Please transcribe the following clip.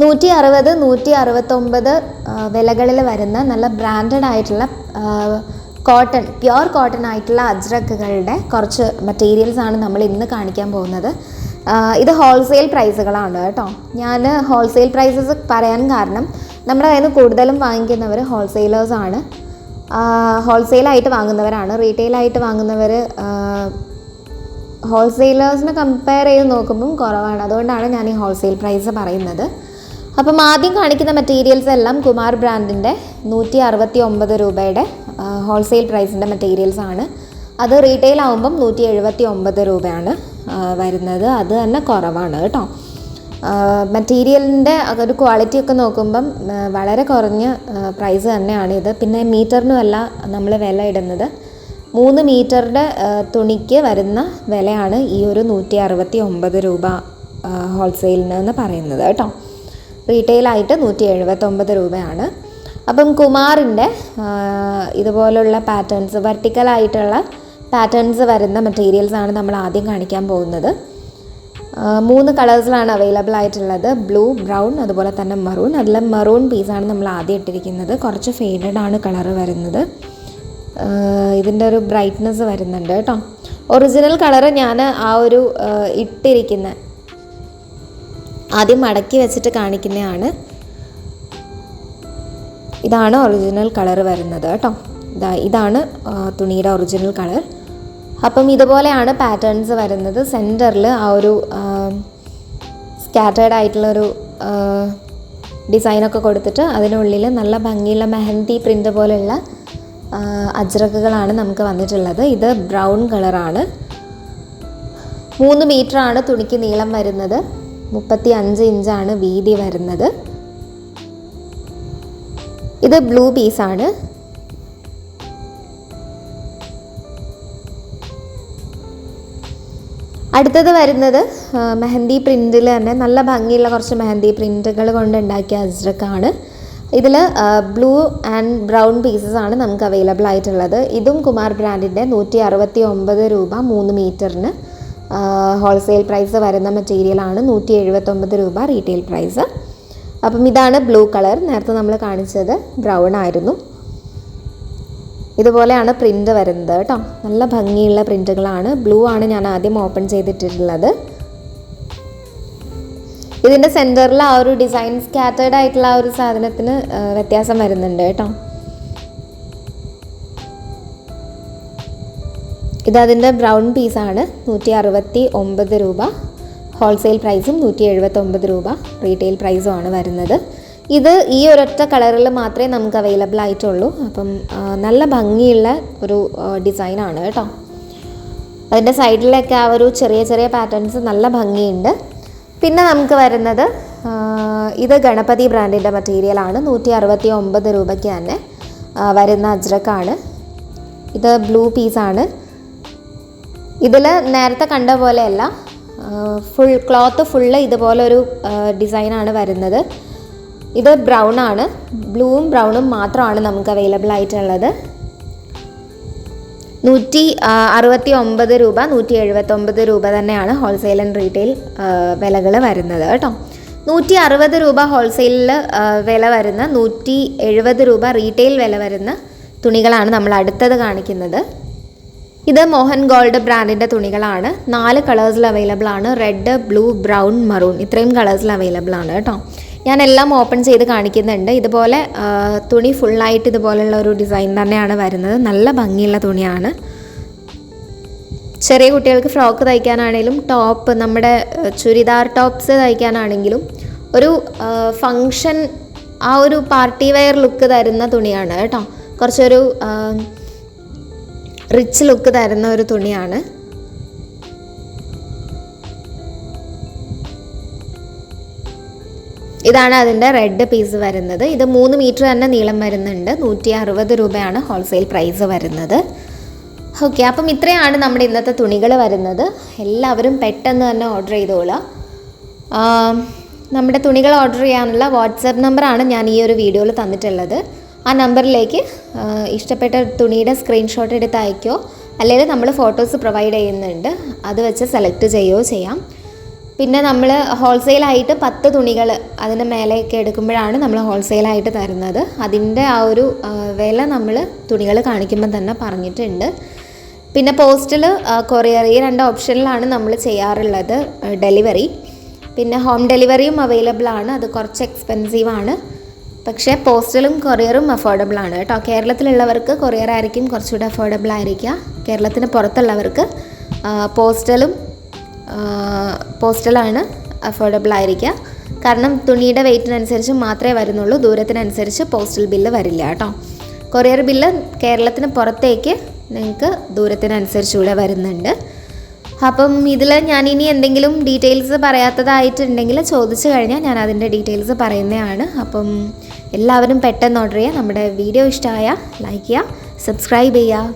നൂറ്റി അറുപത് നൂറ്റി അറുപത്തൊമ്പത് വിലകളിൽ വരുന്ന നല്ല ബ്രാൻഡഡ് ആയിട്ടുള്ള കോട്ടൺ പ്യുർ കോട്ടൺ ആയിട്ടുള്ള അജ്രക്കുകളുടെ കുറച്ച് മെറ്റീരിയൽസ് ആണ് നമ്മൾ ഇന്ന് കാണിക്കാൻ പോകുന്നത്. ഇത് ഹോൾസെയിൽ പ്രൈസുകളാണ് കേട്ടോ. ഞാൻ ഹോൾസെയിൽ പ്രൈസസ് പറയാൻ കാരണം നമ്മുടെ കയ്യിൽ നിന്ന് കൂടുതലും വാങ്ങിക്കുന്നവർ ഹോൾസെയിലേഴ്സാണ് ഹോൾസെയിലായിട്ട് വാങ്ങുന്നവരാണ്. റീറ്റെയിലായിട്ട് വാങ്ങുന്നവർ ഹോൾസെയിലേഴ്സിനെ കമ്പയർ ചെയ്ത് നോക്കുമ്പം കുറവാണ്. അതുകൊണ്ടാണ് ഞാൻ ഈ ഹോൾസെയിൽ പ്രൈസ് പറയുന്നത്. അപ്പം ആദ്യം കാണിക്കുന്ന മെറ്റീരിയൽസ് എല്ലാം കുമാർ ബ്രാൻഡിന്റെ നൂറ്റി അറുപത്തി ഒമ്പത് രൂപയുടെ ഹോൾസെയിൽ പ്രൈസിന്റെ മെറ്റീരിയൽസ് ആണ്. അത് റീറ്റെയിൽ ആകുമ്പം നൂറ്റി എഴുപത്തി ഒമ്പത് രൂപയാണ് വരുന്നത്. അത് തന്നെ കുറവാണ് കേട്ടോ. മെറ്റീരിയലിന്റെ ഒരു ക്വാളിറ്റി ഒക്കെ നോക്കുമ്പം വളരെ കുറഞ്ഞ പ്രൈസ് തന്നെയാണ് ഇത്. പിന്നെ മീറ്ററിനുമല്ല നമ്മൾ വില ഇടുന്നത്. മൂന്ന് മീറ്ററുടെ തുണിക്ക് വരുന്ന വിലയാണ് ഈ ഒരു നൂറ്റി അറുപത്തി ഒമ്പത് രൂപ ഹോൾസെയിലിന് എന്ന് പറയുന്നത് കേട്ടോ. റീറ്റെയിലായിട്ട് നൂറ്റി എഴുപത്തൊമ്പത് രൂപയാണ്. അപ്പം കുമാറിന്റെ ഇതുപോലുള്ള പാറ്റേൺസ് വെർട്ടിക്കലായിട്ടുള്ള പാറ്റേൺസ് വരുന്ന മെറ്റീരിയൽസ് ആണ് നമ്മൾ ആദ്യം കാണിക്കാൻ പോകുന്നത്. മൂന്ന് കളേഴ്സിലാണ് അവൈലബിൾ ആയിട്ടുള്ളത്. ബ്ലൂ ബ്രൗൺ അതുപോലെ തന്നെ മറൂൺ അതിൽ മറൂൺ പീസാണ് നമ്മൾ ആദ്യം ഇട്ടിരിക്കുന്നത്. കുറച്ച് ഫെയ്ഡഡ് ആണ് കളറ് വരുന്നത്. ഇതിന്റെ ഒരു ബ്രൈറ്റ്നസ് വരുന്നുണ്ട് കേട്ടോ. ഒറിജിനൽ കളറ് ഞാൻ ആ ഒരു ഇട്ടിരിക്കുന്ന ആദ്യം മടക്കി വെച്ചിട്ട് കാണിക്കുന്നതാണ്. ഇതാണ് ഒറിജിനൽ കളർ വരുന്നത് കേട്ടോ. ഇതാ ഇതാണ് തുണിയുടെ ഒറിജിനൽ കളർ അപ്പം ഇതുപോലെയാണ് പാറ്റേൺസ് വരുന്നത്. സെന്ററിൽ ആ ഒരു സ്കാറ്റേഡ് ആയിട്ടുള്ളൊരു ഡിസൈനൊക്കെ കൊടുത്തിട്ട് അതിനുള്ളിൽ നല്ല ഭംഗിയുള്ള മെഹന്തി പ്രിന്റ് പോലെയുള്ള അജ്രക്കുകളാണ് നമുക്ക് വന്നിട്ടുള്ളത്. ഇത് ബ്രൗൺ കളറാണ് മൂന്ന് മീറ്ററാണ് തുണിക്ക് നീളം വരുന്നത്. മുപ്പത്തി അഞ്ച് ഇഞ്ചാണ് വീതി വരുന്നത്. ഇത് ബ്ലൂ പീസാണ് അടുത്തത് വരുന്നത് മെഹന്തി പ്രിന്റിൽ തന്നെ നല്ല ഭംഗിയുള്ള കുറച്ച് മെഹന്തി പ്രിന്റുകൾ കൊണ്ട് ഉണ്ടാക്കിയ അജ്രക്കാണ്. ഇതിൽ ബ്ലൂ ആൻഡ് ബ്രൗൺ പീസസ് ആണ് നമുക്ക് അവൈലബിൾ ആയിട്ടുള്ളത്. ഇതും കുമാർ ബ്രാൻഡിന്റെ നൂറ്റി അറുപത്തി ഒമ്പത് രൂപ മൂന്ന് മീറ്ററിന്. ഹോൾസെയിൽ പ്രൈസ് വരുന്ന മെറ്റീരിയലാണ് നൂറ്റി എഴുപത്തൊമ്പത് രൂപ റീറ്റെയിൽ പ്രൈസ് അപ്പം ഇതാണ് ബ്ലൂ കളർ നേരത്തെ നമ്മൾ കാണിച്ചത് ബ്രൗൺ ആയിരുന്നു. ഇതുപോലെയാണ് പ്രിന്റ് വരുന്നത് കേട്ടോ. നല്ല ഭംഗിയുള്ള പ്രിന്റുകളാണ് ബ്ലൂ ആണ് ഞാൻ ആദ്യം ഓപ്പൺ ചെയ്തിട്ടുള്ളത്. ഇതിന്റെ സെന്ററിൽ ആ ഒരു ഡിസൈൻ സ്കാറ്റേഡ് ആയിട്ടുള്ള ആ ഒരു സാധനത്തിന് വ്യത്യാസം വരുന്നുണ്ട് കേട്ടോ. ഇതതിന്റെ ബ്രൗൺ പീസാണ് നൂറ്റി അറുപത്തി ഒമ്പത് രൂപ. ഹോൾസെയിൽ പ്രൈസും നൂറ്റി എഴുപത്തൊമ്പത് രൂപ. റീറ്റെയിൽ പ്രൈസും ആണ് വരുന്നത്. ഇത് ഈ ഒരൊറ്റ കളറിൽ മാത്രമേ നമുക്ക് അവൈലബിൾ ആയിട്ടുള്ളൂ. അപ്പം നല്ല ഭംഗിയുള്ള ഒരു ഡിസൈനാണ് കേട്ടോ. അതിന്റെ സൈഡിലൊക്കെ ആ ഒരു ചെറിയ ചെറിയ പാറ്റേൺസ് നല്ല ഭംഗിയുണ്ട്. പിന്നെ നമുക്ക് വരുന്നത് ഇത് ഗണപതി ബ്രാൻഡിന്റെ മെറ്റീരിയലാണ് നൂറ്റി അറുപത്തി ഒമ്പത് രൂപയ്ക്ക് തന്നെ വരുന്ന അജ്രക്കാണ് ഇത് ബ്ലൂ പീസാണ് ഇതിൽ നേരത്തെ കണ്ട പോലെയല്ല ഫുൾ ക്ലോത്ത് ഫുള്ള് ഇതുപോലൊരു ഡിസൈനാണ് വരുന്നത്. ഇത് ബ്രൗൺ ആണ്. ബ്ലൂവും ബ്രൗണും മാത്രമാണ് നമുക്ക് അവൈലബിൾ ആയിട്ടുള്ളത്. നൂറ്റി അറുപത്തി ഒമ്പത് രൂപ നൂറ്റി എഴുപത്തൊമ്പത് രൂപ തന്നെയാണ് ഹോൾസെയിൽ ആൻഡ് റീറ്റെയിൽ വിലകൾ വരുന്നത് കേട്ടോ. നൂറ്റി അറുപത് രൂപ ഹോൾസെയിലിൽ വില വരുന്ന നൂറ്റി എഴുപത് രൂപ റീറ്റെയിൽ വില വരുന്ന തുണികളാണ് നമ്മൾ അടുത്തത് കാണിക്കുന്നത്. ഇത് മോഹൻ ഗോൾഡ് ബ്രാൻഡിന്റെ തുണികളാണ്. നാല് കളേഴ്സിൽ അവൈലബിൾ ആണ്. Red blue brown maroon. ഇത്രയും കളേഴ്സിൽ അവൈലബിൾ ആണ് കേട്ടോ. ഞാൻ എല്ലാം ഓപ്പൺ ചെയ്ത് കാണിക്കുന്നുണ്ട്. ഇതുപോലെ തുണി ഫുള്ളായിട്ട് ഇതുപോലെയുള്ള ഒരു ഡിസൈൻ തന്നെയാണ് വരുന്നത്. നല്ല ഭംഗിയുള്ള തുണിയാണ്. ചെറിയ കുട്ടികൾക്ക് ഫ്രോക്ക് തയ്ക്കാനാണെങ്കിലും ടോപ്പ് നമ്മുടെ ചുരിദാർ ടോപ്സ് തയ്ക്കാനാണെങ്കിലും ഒരു ഫങ്ഷൻ ആ ഒരു പാർട്ടി വെയർ ലുക്ക് തരുന്ന തുണിയാണ് കേട്ടോ. കുറച്ചൊരു റിച്ച് ലുക്ക് തരുന്ന ഒരു തുണിയാണ്. ഇതാണ് അതിന്റെ റെഡ് പീസ് വരുന്നത്. ഇത് മൂന്ന് മീറ്റർ തന്നെ നീളം വരുന്നുണ്ട്. നൂറ്റി അറുപത് രൂപയാണ് ഹോൾസെയിൽ പ്രൈസ് വരുന്നത്. ഓക്കെ അപ്പം ഇത്രയാണ് നമ്മുടെ ഇന്നത്തെ തുണികൾ വരുന്നത്. എല്ലാവരും പെട്ടെന്ന് തന്നെ ഓർഡർ ചെയ്തോളാം. നമ്മുടെ തുണികൾ ഓർഡർ ചെയ്യാനുള്ള വാട്സപ്പ് നമ്പറാണ് ഞാൻ ഈ ഒരു വീഡിയോയിൽ തന്നിട്ടുള്ളത്. ആ നമ്പറിലേക്ക് ഇഷ്ടപ്പെട്ട തുണിയുടെ സ്ക്രീൻഷോട്ട് എടുത്ത് അയക്കോ അല്ലെങ്കിൽ നമ്മൾ ഫോട്ടോസ് പ്രൊവൈഡ് ചെയ്യുന്നുണ്ട്. അത് വെച്ച് സെലക്ട് ചെയ്യുകയോ ചെയ്യാം. പിന്നെ നമ്മൾ ഹോൾസെയിലായിട്ട് പത്ത് തുണികൾ അതിന്റെ മേലെയൊക്കെ എടുക്കുമ്പോഴാണ് നമ്മൾ ഹോൾസെയിലായിട്ട് തരുന്നത്. അതിന്റെ ആ ഒരു വില നമ്മൾ തുണികൾ കാണിക്കുമ്പോൾ തന്നെ പറഞ്ഞിട്ടുണ്ട്. പിന്നെ പോസ്റ്റിൽ കൊറിയർ ഈ രണ്ട് ഓപ്ഷനിലാണ് നമ്മൾ ചെയ്യാറുള്ളത് ഡെലിവറി പിന്നെ ഹോം ഡെലിവറിയും അവൈലബിൾ ആണ്. അത് കുറച്ച് എക്സ്പെൻസീവ് ആണ്. പക്ഷേ പോസ്റ്റലും കൊറിയറും അഫോർഡബിൾ ആണ് കേട്ടോ. കേരളത്തിലുള്ളവർക്ക് കൊറിയർ ആയിരിക്കും കുറച്ചുകൂടെ അഫോർഡബിൾ ആയിരിക്കുക. കേരളത്തിന് പുറത്തുള്ളവർക്ക് പോസ്റ്റലും പോസ്റ്റലാണ് അഫോർഡബിൾ ആയിരിക്കുക. കാരണം തുണിയുടെ വെയിറ്റിനനുസരിച്ച് മാത്രമേ വരുന്നുള്ളൂ. ദൂരത്തിനനുസരിച്ച് പോസ്റ്റൽ ബില്ല് വരില്ല കേട്ടോ. കൊറിയർ ബില്ല് കേരളത്തിന് പുറത്തേക്ക് നിങ്ങൾക്ക് ദൂരത്തിനനുസരിച്ചുകൂടെ വരുന്നുണ്ട്. അപ്പം ഇതിൽ ഞാൻ ഇനി എന്തെങ്കിലും ഡീറ്റെയിൽസ് പറയാത്തതായിട്ടുണ്ടെങ്കിൽ ചോദിച്ചു കഴിഞ്ഞാൽ ഞാൻ അതിന്റെ ഡീറ്റെയിൽസ് പറയുന്നതാണ്. അപ്പം എല്ലാവരും പെട്ടെന്ന് ഓർഡർ ചെയ്യുക. നമ്മുടെ വീഡിയോ ഇഷ്ടമായ ലൈക്ക് ചെയ്യുക സബ്സ്ക്രൈബ് ചെയ്യുക.